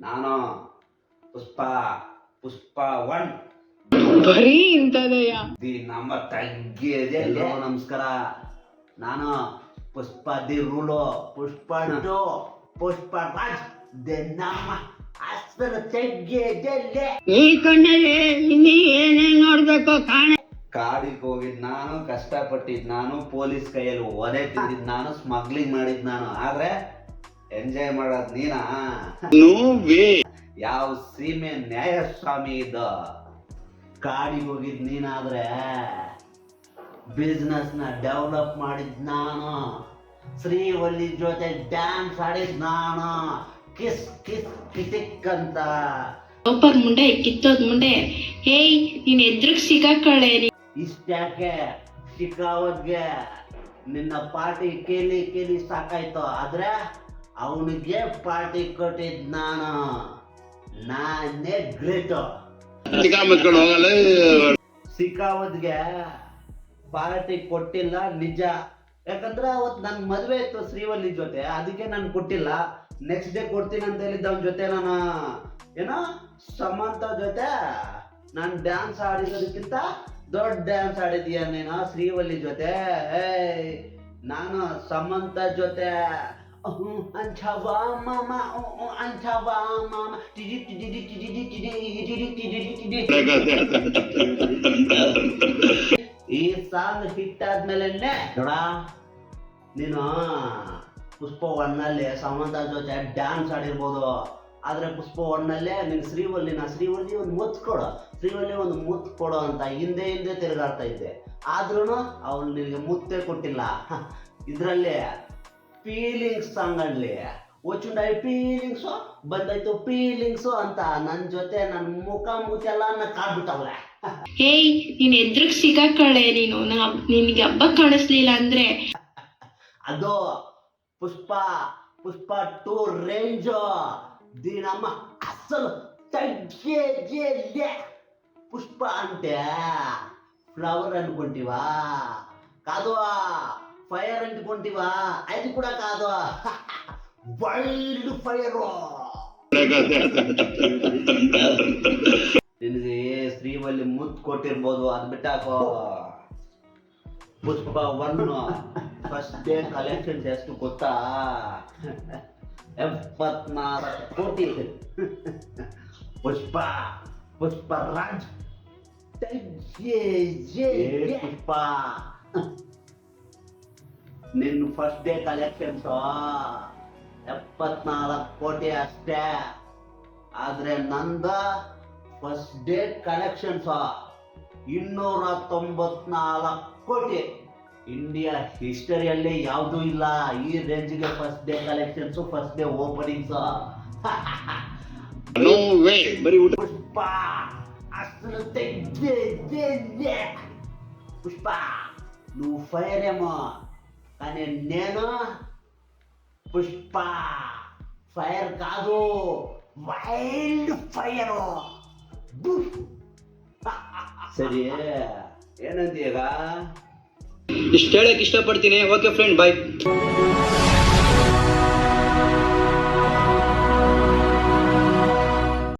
ನಾನು ಪುಷ್ಪ ಪುಷ್ಪ ಒನ್. ಬರೀ ಇಂಥದಯ್ಯ ದಿ ನಮ್ಮ ತಗ್ಗಿದೆ ನಮಸ್ಕಾರ. ನಾನು Pushpa the rule Pushpa two Pushpa Raj. The ನಮ್ಮ ಅಸಲ ತಗ್ಗಿದೆ ಈ ಕಣ್ಣಲ್ಲಿ ನೀ ಏನೇನ್ ನೋಡ್ಬೇಕು ಕಾಣೆ. ಕಾಡಿಗೆ ಹೋಗಿದ್ ನಾನು ಕಷ್ಟಪಟ್ಟಿದ್ ನಾನು ಪೊಲೀಸ್ ಕೈಯಲ್ಲಿ ಒದೆ ತಿಂದಿದ್ ನಾನು ಸ್ಮಗ್ಲಿಂಗ್ ಮಾಡಿದ್ ನಾನು. ಆದ್ರೆ ಎಂಜಾಯ್ ಮಾಡೋದ್ ನೀನಾ? ಯಾವ ಸೀಮೆ ನ್ಯಾಯಸ್ವಾಮಿ ಇದ್ದ? ಕಾಡಿಗೆ ಹೋಗಿದ್ ನೀನಾದ್ರೆ ಬಿಸ್ನೆಸ್ನ ಡೆವಲಪ್ ಮಾಡಿದ್ ನಾನು. ಶ್ರೀವಲ್ಲಿ ಜೊತೆ ಡ್ಯಾನ್ಸ್ ಆಡಿದ್ ನಾನು. ಕಿಸ್ ಕಿಸ್ ಕಿಟಿಕ್ ಅಂತ. ಒಬ್ಬರ್ ಮುಂಡೆ ಕಿತ್ತೋದ್ ಮುಂಡೆ ಹೇಯ್ ನೀನ್ ಎದ್ರಗ್ ಸಿಗಾಕಳೆ ಇಷ್ಟ್ಯಾಕೆ ಸಿಕ್ಕಾವದ್ಗೆ ನಿನ್ನ ಪಾರ್ಟಿ ಕೇಳಿ ಕೇಳಿ ಸಾಕಾಯ್ತು? ಆದ್ರೆ ಅವನಿಗೆ ಪಾರ್ಟಿ ಕೊಟ್ಟಿದ್ ನಾನು. ನಾನೇ ಗ್ರೇಟ್. ಸಿಕ್ಕಾವದ್ಗೆ ಪಾರ್ಟಿ ಕೊಟ್ಟಿಲ್ಲ ನಿಜ. ಯಾಕಂದ್ರೆ ಅವತ್ತು ನನ್ ಮದುವೆ ಇತ್ತು ಶ್ರೀವಲ್ಲಿ ಜೊತೆ ಅದಕ್ಕೆ ನಾನು ಕೊಟ್ಟಿಲ್ಲ. ನೆಕ್ಸ್ಟ್ ಡೇ ಕೊಡ್ತೀನಿ ಅಂತ ಹೇಳಿದ್ದ ಅವನ ಜೊತೆ ನಾನು. ಏನೋ ಸಮಂತ ಜೊತೆ ನಾನು ಡ್ಯಾನ್ಸ್ ಆಡಿದಕ್ಕಿಂತ ದೊಡ್ಡ ಡ್ಯಾನ್ಸ್ ಆಡಿದೀಯ ನೀನು ಶ್ರೀವಲ್ಲಿ ಜೊತೆ? ಏಯ್ ನಾನು ಸಮಂತ ಜೊತೆ. ಟಿಡಿ ಟಿಡಿ ಟಿಡಿ ಟಿಡಿ ಈ ಸಾಂಗ್ ಹಿಟ್ ಆದ್ಮೇಲೆ ನೋಡ? ನೀನು ಪುಷ್ಪ ಒನ್ನಲ್ಲಿ ಸಮಂತ ಜೊತೆ ಡ್ಯಾನ್ಸ್ ಆಡಿರ್ಬೋದು. ಆದ್ರೆ ಪುಷ್ಪ ಒನ್ನಲ್ಲೇ ನೀನು ಶ್ರೀವಲ್ಲಿನ ಶ್ರೀವಲ್ಲಿ ಒಂದು ಮುತ್ತು ಕೊಡು. ಶ್ರೀವಲ್ಲಿ ಒಂದು ಮುತ್ತು ಕೊಡು ಅಂತ ಹಿಂದೆ ಹಿಂದೆ ತಿರುಗಾಡ್ತಾ ಇದ್ದೆ. ಆದ್ರೂ ಅವಳು ನಿನಗೆ ಮುತ್ತೇ ಕೊಟ್ಟಿಲ್ಲ. ಇದರಲ್ಲಿ ಫೀಲಿಂಗ್ಸ್ ಸಾಂಗ್ ಅನ್ಲಿ ಒಚ್ಚುಂಡಾಯಿ ಫೀಲಿಂಗ್ಸು ಬಂದಾಯ್ತು ಫೀಲಿಂಗ್ಸು ಅಂತ. ನನ್ನ ಜೊತೆ ನನ್ನ ಮುಖ ಮುಚ್ಚೆಲ್ಲ ಎಲ್ಲ ಕಾಡ್ಬಿಟ್ಟವ್ರೆ. ಏಯ್ ನೀನ್ ಎದ್ರಿಗೆ ಸಿಗಾಕಳೆ ನೀನು. ನಾ- ನಿನ್ಗೆ ಹಬ್ಬ ಕಾಣಿಸ್ಲಿಲ್ಲ ಅಂದ್ರೆ. ಅದು ಪುಷ್ಪ ಪುಷ್ಪ ಟೂ ರೇಂಜ್. ದಿನಮ್ಮ ಅಸಲು ತಗ್ಗೆ ಪುಷ್ಪ ಅಂತೆ. ಫ್ಲವರ್ ಅನ್ಕೊಂತೀವಾ? ಕಾದು ಫೈರ್ ಅನ್ಕೊಂತೀವಾ ಅದು ಕೂಡ ಕಾದು ವೈಲ್ಡ್ ಫೈರು ನಿನಗೆ ಶ್ರೀವಲ್ಲಿ ಮುತ್ತು ಕೊಟ್ಟಿರ್ಬೋದು ಅದು ಬಿಟ್ಟಾಕೋ Pushpa one first day collections ಎಷ್ಟು ಗೊತ್ತಾ ಎಪ್ಪತ್ನಾಲ್ಕು ಕೋಟಿ ಪುಷ್ಪ ಪುಷ್ಪ ರಾಜ್ ಏ ಪುಷ್ಪ ನಿನ್ನ ಫಸ್ಟ್ ಡೇ ಕಲೆಕ್ಷನ್ಸ್ ಎಪ್ಪತ್ನಾಲ್ಕು ಕೋಟಿ ಅಷ್ಟೇ ಆದ್ರೆ ನಂದ ಫಸ್ಟ್ ಡೇ ಕಲೆಕ್ಷನ್ಸ್ ಇನ್ನೂರ ತೊಂಬತ್ನಾಲ್ಕು ಕೋಟಿ ಇಂಡಿಯಾ ಹಿಸ್ಟರಿಯಲ್ಲಿ ಯಾವುದೂ ಇಲ್ಲ ಈ ರೇಂಜ್ಗೆ first day collections first day openings Pushpa ಅಸಲು ತೆಗ್ದೆ పుష్ప నువ్వు ఫైర్ ఏమో కానీ నేను పుష్ప ఫైర్ కాదు వైల్డ్ ఫైర్ ಸರಿ ಏನಂತೀಗ ಇಷ್ಟು ಹೇಳಕ್ ಇಷ್ಟಪಡ್ತೀನಿ ಓಕೆ ಫ್ರೆಂಡ್ ಬಾಯ್